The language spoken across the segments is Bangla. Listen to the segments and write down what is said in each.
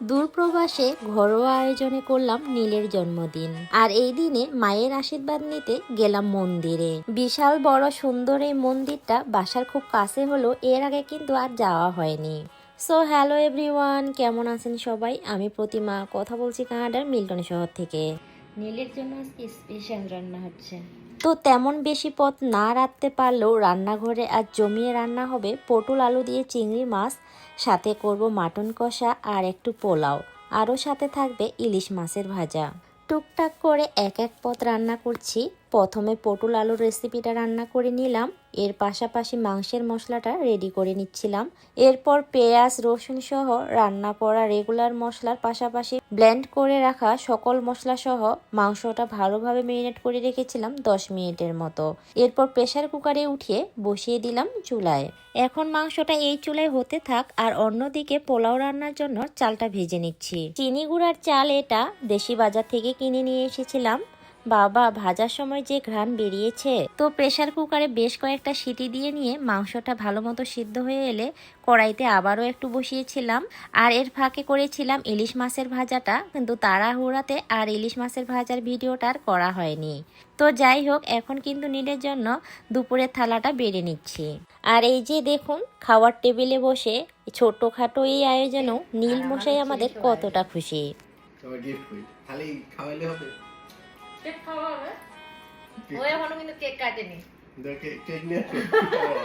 দূরপ্রবাসে ঘরোয়া আয়োজনে করলাম নীলের জন্মদিন। আর এই দিনে মায়ের আশীর্বাদ নিতে গেলাম মন্দিরে। বিশাল বড় সুন্দর এই মন্দিরটা বাসার খুব কাছে হলো এর আগে কিন্তু আর যাওয়া হয়নি। সো হ্যালো এভরিওয়ান কেমন আছেন সবাই? আমি প্রতিমা, কথা বলছি কানাডার মিল্টন শহর থেকে। নীলের জন্য আজকে স্পেশাল রান্না হচ্ছে। তো তেমন বেশি পথ না রাখতে পারলেও রান্নাঘরে আজ জমিয়ে রান্না হবে পটল, আলু দিয়ে চিংড়ি মাছ, সাথে করব মাটন কষা আর একটু পোলাও। আরও সাথে থাকবে ইলিশ মাছের ভাজা। টুকটাক করে এক এক পথ রান্না করছি। প্রথমে পটল আলুর রেসিপিটা রান্না করে নিলাম। এর পাশাপাশি মাংসের মশলাটা রেডি করে নিচ্ছিলাম। এরপর পেঁয়াজ, রসুন সহ রান্না করা রেগুলার মশলার পাশাপাশি ব্লেন্ড করে রাখা সকল মশলা সহ মাংসটা ভালোভাবে মেরিনেট করে রেখেছিলাম দশ মিনিটের মতো। এরপর প্রেসার কুকারে উঠিয়ে বসিয়ে দিলাম চুলায়। এখন মাংসটা এই চুলায় হতে থাক আর অন্যদিকে পোলাও রান্নার জন্য চালটা ভেজে নিচ্ছি। চিনি গুঁড়ার চাল এটা দেশি বাজার থেকে কিনে নিয়ে এসেছিলাম। বাবা ভাজার সময় যে ঘ্রাণ বেরিয়েছে। তো প্রেসার কুকারে বেশ কয়েকটা সিটি দিয়ে নিয়ে মাংসটা ভালো মতো সিদ্ধ হয়ে এলে কড়াইতে আবারও একটু বসিয়েছিলাম। আর এর ফাঁকে করেছিলাম ইলিশ মাছের ভাজাটা কিন্তু তাড়াহুড়াতে আর ইলিশ মাছের ভাজার ভিডিওটা আর করা হয়নি। তো যাই হোক এখন কিন্তু নীলের জন্য দুপুরের থালাটা বেড়ে নিচ্ছি। আর এই যে দেখুন খাওয়ার টেবিলে বসে ছোটখাটো এই আয়োজনেও নীল মশাই আমাদের কতটা খুশি। তোমার গিফট করি। খালি খাওয়াইলে হবে? কেক খাওয়া হবে? ও এখনও কিন্তু কেক কাটেনি। দেখে কেক নিয়ে আসো।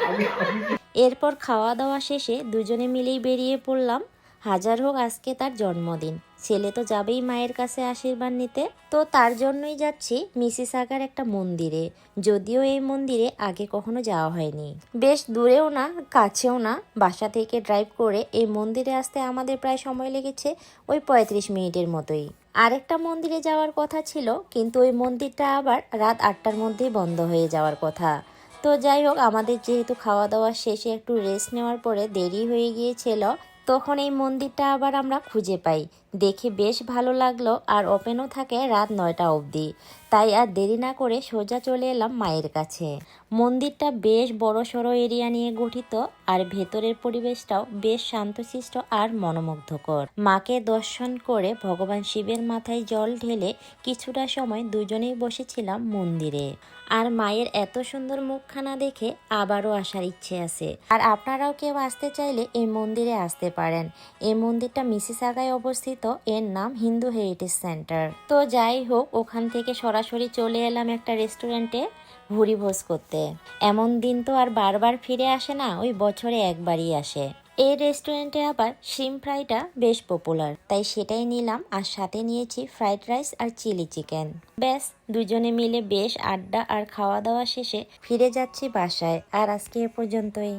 আমি আমি এরপর খাওয়া দাওয়া শেষে দুজনে মিলেই বেরিয়ে পড়লাম। হাজার হোক আজকে তার জন্মদিন। ছেলে তো যাবেই মায়ের কাছে আশীর্বাদ নিতে। তো তার জন্যই যাচ্ছি মিসিস আগার একটা মন্দিরে। যদিও এই মন্দিরে আগে কখনো যাওয়া হয়নি। বেশ দূরেও না কাছেও না। বাসা থেকে ড্রাইভ করে এই মন্দিরে আসতে আমাদের প্রায় সময় লেগেছে ওই পঁয়ত্রিশ মিনিটের মতোই। আরেকটা মন্দিরে যাওয়ার কথা ছিল, কিন্তু ওই মন্দিরটা আবার রাত আটটার মধ্যেই বন্ধ হয়ে যাওয়ার কথা। তো যাই হোক, আমাদের যেহেতু খাওয়া দাওয়া শেষে একটু রেস্ট নেওয়ার পরে দেরি হয়ে গিয়েছিল, তখন এই মন্দিরটা আবার আমরা খুঁজে পাই। দেখে বেশ ভালো লাগল, আর ওপেনও থাকে রাত নয়টা অবধি। তাই আর দেরি না করে সোজা চলে এলাম মায়ের কাছে। মন্দিরটা বেশ বড় সড়ো এরিয়া নিয়ে গঠিত আর ভেতরের পরিবেশটাও বেশ শান্তশিষ্ট আর মনোমুগ্ধকর। মাকে দর্শন করে ভগবান শিবের মাথায় জল ঢেলে কিছুটা সময় দুজনেই বসেছিলাম মন্দিরে। আর মায়ের এত সুন্দর মুখখানা দেখে আবারও আসার ইচ্ছে আছে। আর আপনারাও কেউ আসতে চাইলে এই মন্দিরে আসতে পারেন। এই মন্দিরটা মিসিসাগায় অবস্থিত। এর নাম হিন্দু হেরিটেজ সেন্টার। তো যাই হোক, ওখান থেকে সরাসরি চলে এলাম একটা রেস্টুরেন্টে ভুরি ভোজ করতে। এমন দিন তো আর বারবার ফিরে আসে না, ওই বছরে একবারই আসে। এই রেস্টুরেন্টে আবার শিম ফ্রাইটা বেশ পপুলার তাই সেটাই নিলাম আর সাথে নিয়েছি ফ্রাইড রাইস আর চিলি চিকেন ব্যাস, দুজনে মিলে বেশ আড্ডা আর খাওয়া দাওয়া শেষে ফিরে যাচ্ছি বাসায়, আর আজকে এ পর্যন্তই।